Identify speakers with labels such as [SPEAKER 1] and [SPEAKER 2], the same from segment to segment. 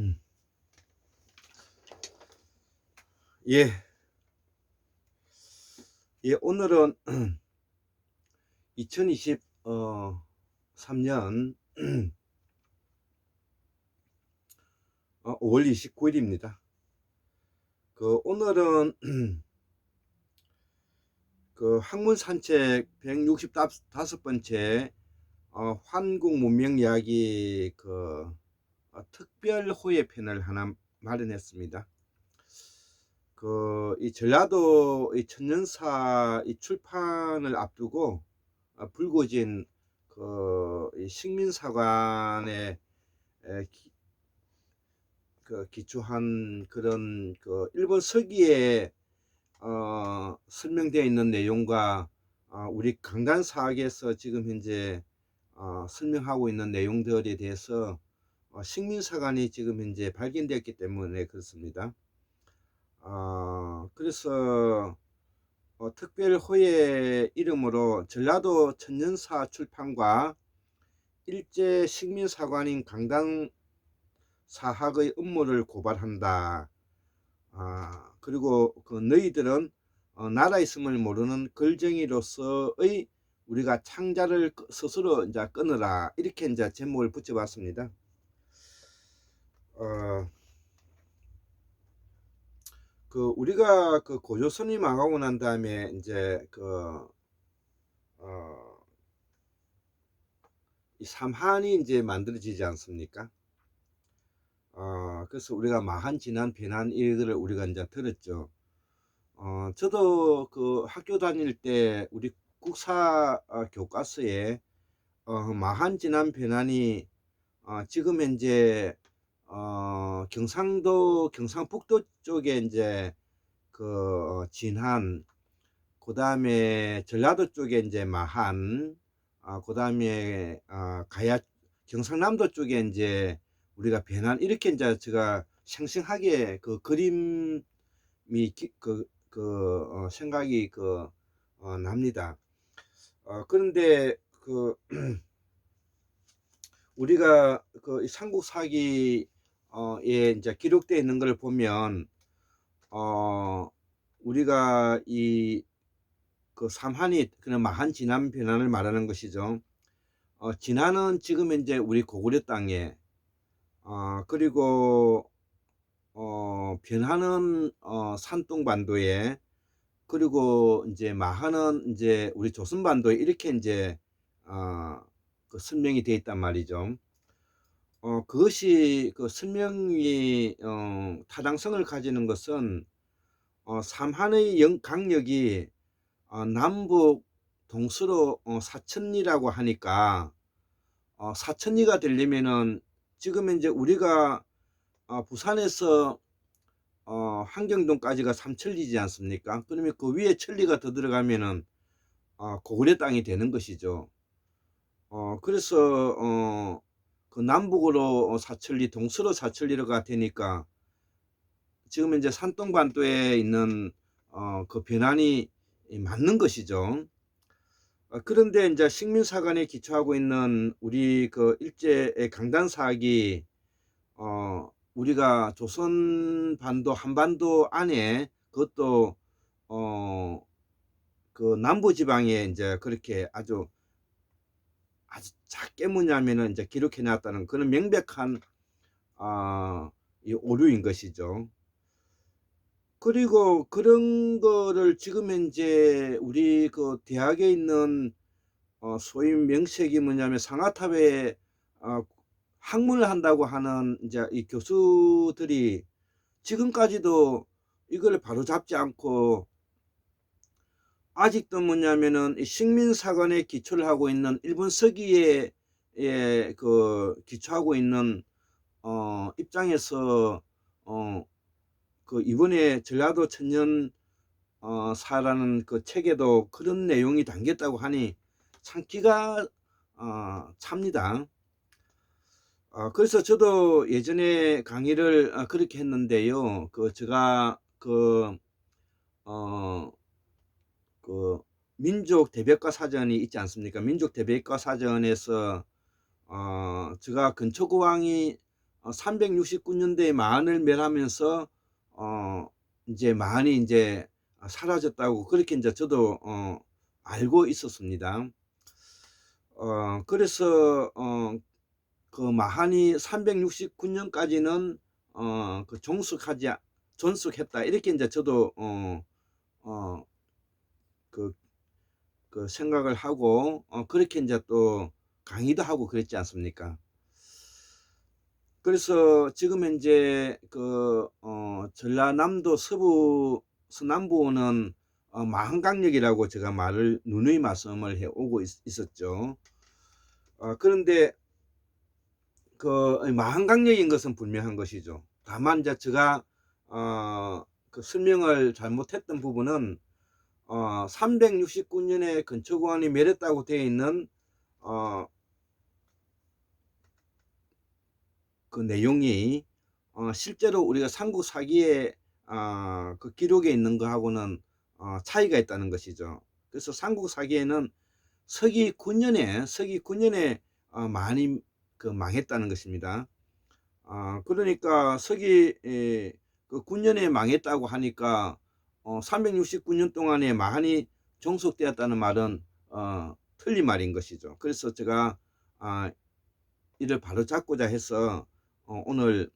[SPEAKER 1] 음. 예. 예, 오늘은 2023년 어, 5월 29일입니다. 그 오늘은 그 학문 산책 165번째 어, 환국 문명 이야기 그 어, 특별 호의 편을 하나 마련했습니다. 그 이 전라도 이 천년사 이 출판을 앞두고 어, 불거진 그이 식민사관에 에, 기, 그 기초한 그런 그 일본 서기에 어, 설명되어 있는 내용과 어, 우리 강단사학에서 지금 현재 어, 설명하고 있는 내용들에 대해서 어, 식민사관이 지금 현재 발견되었기 때문에 그렇습니다. 어, 그래서 어, 특별호의 이름으로 전라도 천년사 출판과 일제 식민사관인 강당 사학의 업무를 고발한다. 아, 그리고 그 너희들은 어, 나라 있음을 모르는 걸정이로서의 우리가 창자를 끄- 스스로 이제 끊으라 이렇게 이제 제목을 붙여봤습니다. 어, 그 우리가 그 고조선이 망하고 난 다음에 이제 그 어, 이 삼한이 이제 만들어지지 않습니까? 어, 그래서 우리가 마한 지난 배난 일들을 우리가 이제 들었죠. 어, 저도 그 학교 다닐 때 우리 국사 어, 교과서에 어, 마한 지난 배난이 어, 지금 현재 어, 경상도 경상북도 쪽에 이제 그 어, 진한 그 다음에 전라도 쪽에 이제 마한 아, 그 다음에 아, 가야 경상남도 쪽에 이제 우리가 배난 이렇게 이제 제가 생생하게 그 그림이 기- 그, 그 어, 생각이 그 어, 납니다. 어, 그런데 그 우리가 그 삼국 사기 에 이제 기록되어 있는 걸 보면 어 우리가 이 그 삼한이 그런 마한 진한 변환을 말하는 것이죠. 어 진한은 지금 현재 우리 고구려 땅에 어 그리고 어 변환은 어 산동 반도에 그리고 이제 마한은 이제 우리 조선 반도에 이렇게 이제 어 그 설명이 되어 있단 말이죠. 어 그것이 그 설명이 어 타당성을 가지는 것은 어 삼한의 영 강력이 어 남북 동서로 어 사천리라고 하니까 어 사천리가 되려면은 지금 현재 우리가 어 부산에서 어 한경동까지가 삼천리지 않습니까? 그러면 그 위에 천리가 더 들어가면은 어 고구려 땅이 되는 것이죠. 어 그래서 어 그 남북으로 어 사천리 동서로 사천리가 되니까 지금 현재 산동반도에 있는 어 그 변환이 맞는 것이죠. 어 그런데 인제 식민사관에 기초하고 있는 우리 그 일제의 강단사학이 어 우리가 조선 반도 한반도 안에 그것도 어 그 남부 지방에 인제 그렇게 아주 아주 작게 뭐냐면은 인제 기록해 놨다는 그런 명백한 아 이 오류인 것이죠. 그리고 그런 거를 지금 현재 우리 그 대학에 있는 어 소위 명색이 뭐냐면 상아탑에 어 학문을 한다고 하는 인제 이 교수들이 지금까지도 이거를 바로 잡지 않고 아직도 뭐냐면은 이 식민사관에 기초를 하고 있는 일본 서기에 예 그 기초하고 있는 어 입장에서 어 그 이번에 전라도 천년 어 사라는 그 책에도 그런 내용이 담겼다고 하니 참 기가 어 찹니다. 어 그래서 저도 예전에 강의를 어 그렇게 했는데요. 그 제가 그 어 그 민족 대백과 사전이 있지 않습니까? 민족 대백과 사전에서 어 제가 근초고왕이 어, 369년대에 마한을 멸하면서 어 이제 마한이 이제 사라졌다고 그렇게 이제 저도 어 알고 있었습니다. 어 그래서 어 그 마한이 369년까지는 어 그 종속하지 않- 존속했다 이렇게 이제 저도 어 어 그그 생각을 하고 어 그렇게 이제 또 강의도 하고 그랬지 않습니까? 그래서 지금 현재 그 어 전라남도 서부 서남부는 어 마한강력이라고 제가 말을 누누이 말씀을 해 오고 있 있었죠. 어 그런데 그 마한강력인 것은 분명한 것이죠. 다만 이제 제가 어 그 설명을 잘못했던 부분은 어 369년에 근초공원이 멸했다고 되어 있는 어 그 내용이 어 실제로 우리가 삼국 사기에 아그 기록에 있는 거하고는 어 차이가 있다는 것이죠. 그래서 삼국 사기에는 서기 9년에 서기 9년에 어 많이 그 망했다는 것입니다. 아 그러니까 서기 에, 그 9년에 망했다고 하니까 어 369년 동안에 마한이 종속되었다는 말은 어 틀린 말인 것이죠. 그래서 제가 아 이를 바로 잡고자 해서 어 오늘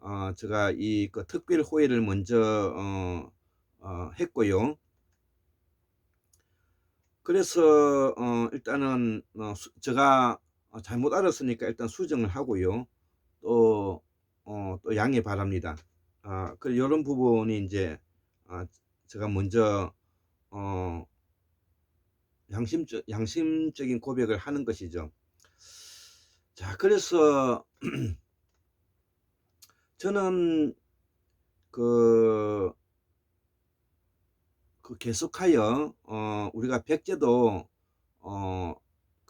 [SPEAKER 1] 어 제가 이 그 특별 호의를 먼저 어 어 했고요. 그래서 어 일단은 어 수 제가 어 잘못 알았으니까 일단 수정을 하고요. 또 어 또 양해 바랍니다. 아그 요런 부분이 인제 아 제가 먼저 어 양심적 양심적인 고백을 하는 것이죠. 자 그래서 저는 그 그 계속하여 어 우리가 백제도 어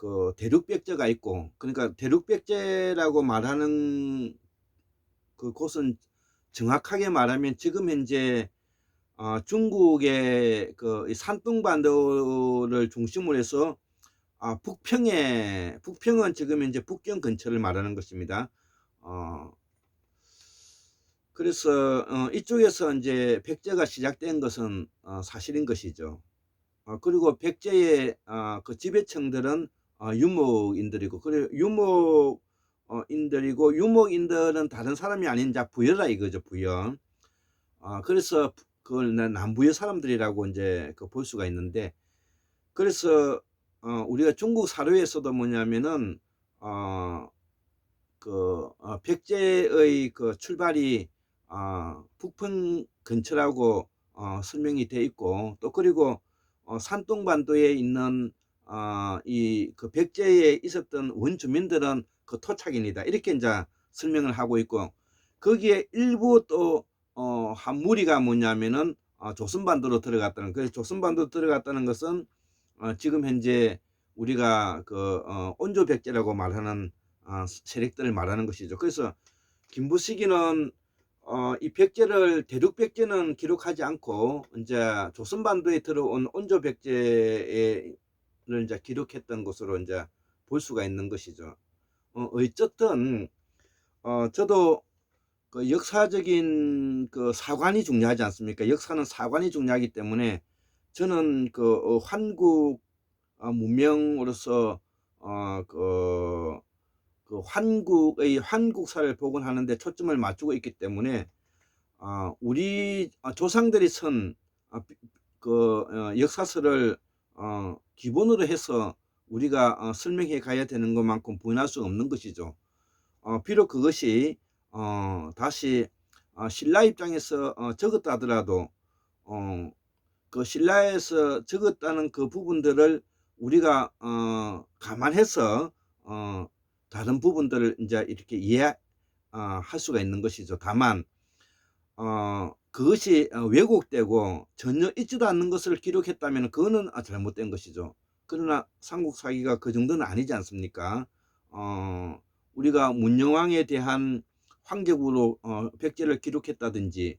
[SPEAKER 1] 그 대륙백제가 있고 그러니까 대륙백제라고 말하는 그 곳은 정확하게 말하면 지금 현재 어 중국의 그이 산둥반도를 중심으로 해서 아 북평에 북평은 지금 현재 북경 근처를 말하는 것입니다. 어 그래서 어 이쪽에서 인제 백제가 시작된 것은 어 사실인 것이죠. 어 그리고 백제의 어 그 지배층들은 어 유목인들이고 그리고 유목 어 인들이고 유목인들은 다른 사람이 아닌 자 부여라 이거죠, 부여. 아 그래서 부 그걸 나 남부의 사람들이라고 인제 그 볼 수가 있는데 그래서 어 우리가 중국 사료에서도 뭐냐면은 어 그 어 백제의 그 출발이 어 북평 근처라고 어 설명이 돼 있고 또 그리고 어 산둥반도에 있는 어 이그 백제에 있었던 원주민들은 그 토착인이다. 이렇게 인자 설명을 하고 있고 거기에 일부 또 어 한 무리가 뭐냐면은 어 조선반도로 들어갔다는 그래서 조선반도로 들어갔다는 것은 어 지금 현재 우리가 그 어 온조 백제라고 말하는 어 세력들을 말하는 것이죠. 그래서 김부식이는 어 이 백제를 대륙 백제는 기록하지 않고 인제 조선반도에 들어온 온조 백제에 를 인제 기록했던 것으로 인제 볼 수가 있는 것이죠. 어 어쨌든 어 저도 그 역사적인 그 사관이 중요하지 않습니까? 역사는 사관이 중요하기 때문에 저는 그어 환국 어 문명으로서 어그 그 환국의 환국사를 복원하는 데 초점을 맞추고 있기 때문에 어 우리 어 조상들이 쓴어비그어 역사서를 어 기본으로 해서 우리가 어 설명해 가야 되는 것만큼 부인할 수 없는 것이죠. 어 비록 그것이 어 다시 어 신라 입장에서 어 적었다 하더라도 어 그 신라에서 적었다는 그 부분들을 우리가 어 감안해서 어 다른 부분들을 인제 이렇게 이해 어할 수가 있는 것이죠. 다만 어 그것이 어 왜곡되고 전혀 있지도 않는 것을 기록했다면은 그거는 아 잘못된 것이죠. 그러나 삼국 사기가 그 정도는 아니지 않습니까? 어 우리가 문정왕에 대한 황제국으로 어 백제를 기록했다든지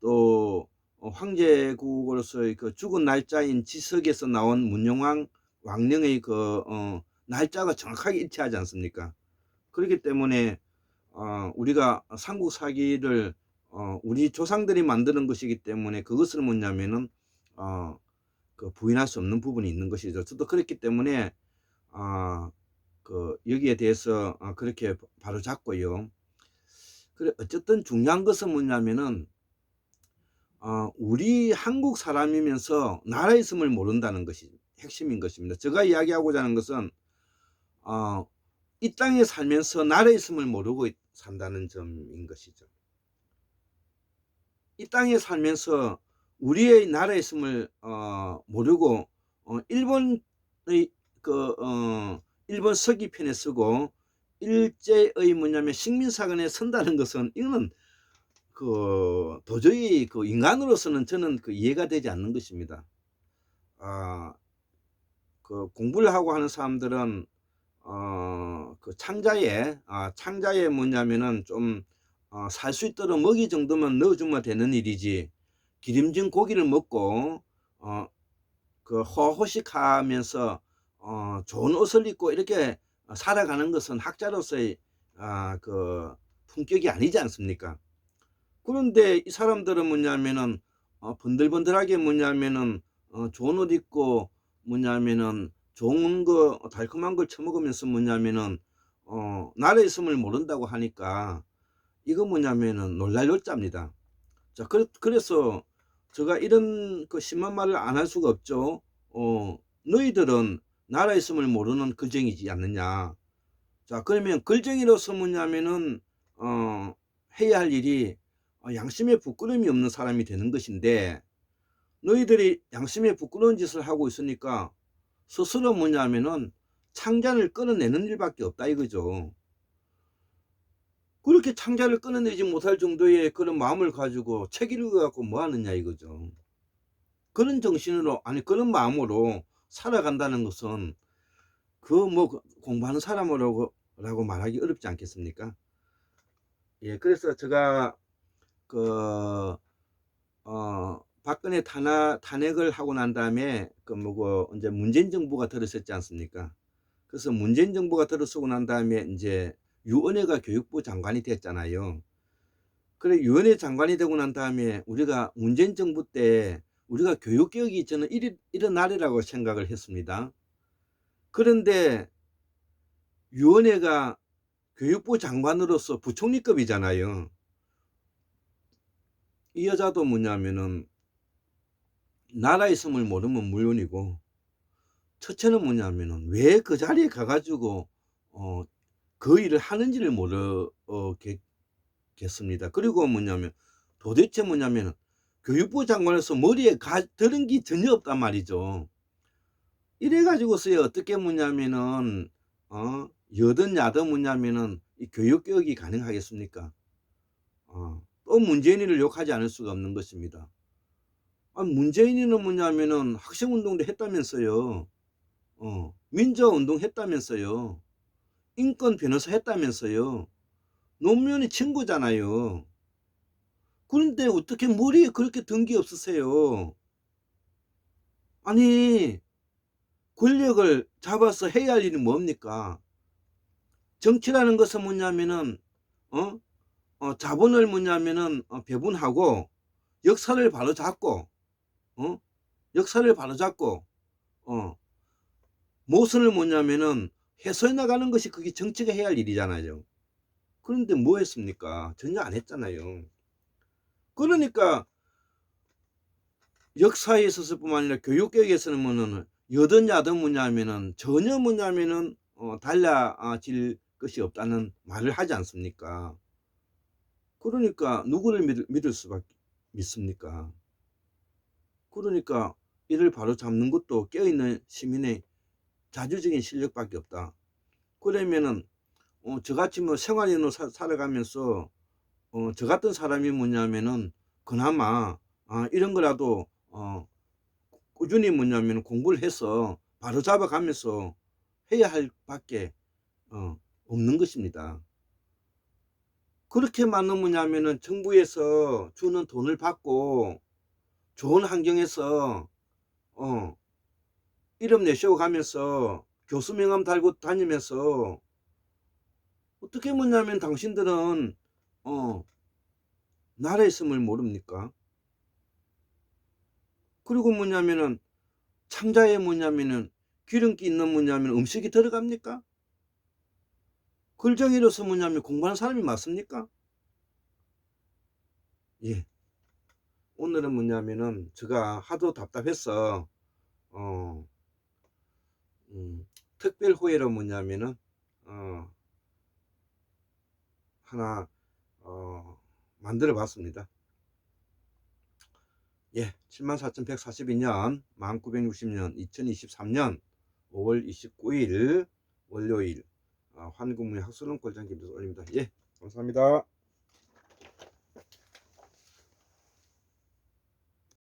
[SPEAKER 1] 또어 황제국으로서의 그 죽은 날짜인 지석에서 나온 문정왕 왕령의 그 어 날짜가 정확하게 일치하지 않습니까? 그렇기 때문에 어, 우리가 삼국 사기를 어, 우리 조상들이 만드는 것이기 때문에 그것을 뭐냐면은 어, 그 부인할 수 없는 부분이 있는 것이죠. 저도 그렇기 때문에 아, 그 여기에 대해서 어, 그렇게 바로 잡고요. 그래 어쨌든 중요한 것은 뭐냐면은 어, 우리 한국 사람이면서 나라 있음을 모른다는 것이 핵심인 것입니다. 제가 이야기하고자 하는 것은 어, 이 땅에 살면서 나라 있음을 모르고 있- 산다는 점인 것이죠. 이 땅에 살면서 우리의 나라 있음을 어, 모르고 어, 일본의 그 어, 일본 서기편에 쓰고 일제의 뭐냐면 식민사관에 선다는 것은 이거는 그 도저히 그 인간으로서는 저는 그 이해가 되지 않는 것입니다. 아, 그 공부를 하고 하는 사람들은 어, 그 창자에 아, 창자에 뭐냐면은 좀 어, 살수 있도록 먹이 정도만 넣어주면 되는 일이지 기름진 고기를 먹고 어, 그 호호식하면서 어, 좋은 옷을 입고 이렇게 살아가는 것은 학자로서의 아, 그 품격이 아니지 않습니까? 그런데 이 사람들은 뭐냐면은 어, 번들번들하게 뭐냐면은 어, 좋은 옷 입고 뭐냐면은 좋은 거 달콤한 걸 처먹으면서 뭐냐면은 어, 나라 있음을 모른다고 하니까 이거 뭐냐면은 놀랄 놀자입니다. 자, 그래, 그래서 제가 이런 그 심한 말을 안 할 수가 없죠. 어, 너희들은 나라 있음을 모르는 글쟁이지 않느냐. 자, 그러면 글쟁이로서 뭐냐면은 어, 해야 할 일이 어, 양심에 부끄러움이 없는 사람이 되는 것인데 너희들이 양심에 부끄러운 짓을 하고 있으니까 스스로 뭐냐면은 창자를 끊어내는 일밖에 없다 이거죠. 그렇게 창자를 끊어내지 못할 정도의 그런 마음을 가지고 책 읽어갖고 뭐 하느냐 이거죠. 그런 정신으로 아니 그런 마음으로 살아간다는 것은 그 뭐 공부하는 사람으로 라고 말하기 어렵지 않겠습니까? 예, 그래서 제가 그 어, 박근혜 탄핵, 탄핵을 하고 난 다음에 그 뭐고 이제 문재인 정부가 들어섰지 않습니까? 그래서 문재인 정부가 들어서고 난 다음에 이제 유은혜가 교육부 장관이 됐잖아요. 그래 유은혜 장관이 되고 난 다음에 우리가 문재인 정부 때 우리가 교육 개혁이 저는 날이라고 생각을 했습니다. 그런데 유은혜가 교육부 장관으로서 부총리급이잖아요. 이 여자도 뭐냐면은 나라 있음을 모르면 물론이고 첫째는 뭐냐면은 왜 그 자리에 가가지고 어, 그 일을 하는지를 모르겠습니다. 그리고 뭐냐면 도대체 뭐냐면은 교육부 장관에서 머리에 가, 들은 게 전혀 없단 말이죠. 이래가지고서야 어떻게 뭐냐면은 어, 여든 야든 뭐냐면은 이 교육 개혁이 가능하겠습니까? 어, 또 문재인이를 욕하지 않을 수가 없는 것입니다. 아, 문재인이는 뭐냐면은 학생운동도 했다면서요. 어, 민주화운동 했다면서요. 인권 변호사 했다면서요. 노무현이 친구잖아요. 그런데 어떻게 머리에 그렇게 든게 없으세요? 아니, 권력을 잡아서 해야 할 일이 뭡니까? 정치라는 것은 뭐냐면은, 어? 어, 자본을 뭐냐면은, 어, 배분하고, 역사를 바로 잡고, 어? 역사를 바로 잡고, 어, 모선을 뭐냐면은, 해소해 나가는 것이 그게 정치가 해야 할 일이잖아요. 그런데 뭐 했습니까? 전혀 안 했잖아요. 그러니까, 역사에 있어서 뿐만 아니라 교육개혁에서는 뭐는 여든 야든 뭐냐면은 전혀 뭐냐면은 어, 달라질 것이 없다는 말을 하지 않습니까? 그러니까 누구를 믿을, 믿을 수밖에 믿습니까? 그러니까 이를 바로 잡는 것도 깨어있는 시민의 자주적인 실력밖에 없다. 그러면은 어, 저같이 뭐 생활인으로 사, 살아가면서 어, 저 같은 사람이 뭐냐면은 그나마 아, 이런 거라도 어, 꾸준히 뭐냐면 공부를 해서 바로 잡아가면서 해야 할 밖에 어, 없는 것입니다. 그렇게 많은 뭐냐면은 정부에서 주는 돈을 받고 좋은 환경에서 어, 이름 내세워 가면서 교수 명함 달고 다니면서 어떻게 뭐냐면 당신들은 어 나라에 있음을 모릅니까? 그리고 뭐냐면은 창자에 뭐냐면은 기름기 있는 뭐냐면 음식이 들어갑니까? 글정이로서 뭐냐면 공부하는 사람이 맞습니까? 예. 오늘은 뭐냐면은 제가 하도 답답해서 어 음, 특별 호의로 뭐냐면은 어 하나 어 만들어 봤습니다. 예, 74,142년 1960년 2023년 5월 29일 월요일 어, 환국문의 학술론 골장 김에서 올립니다. 예, 감사합니다.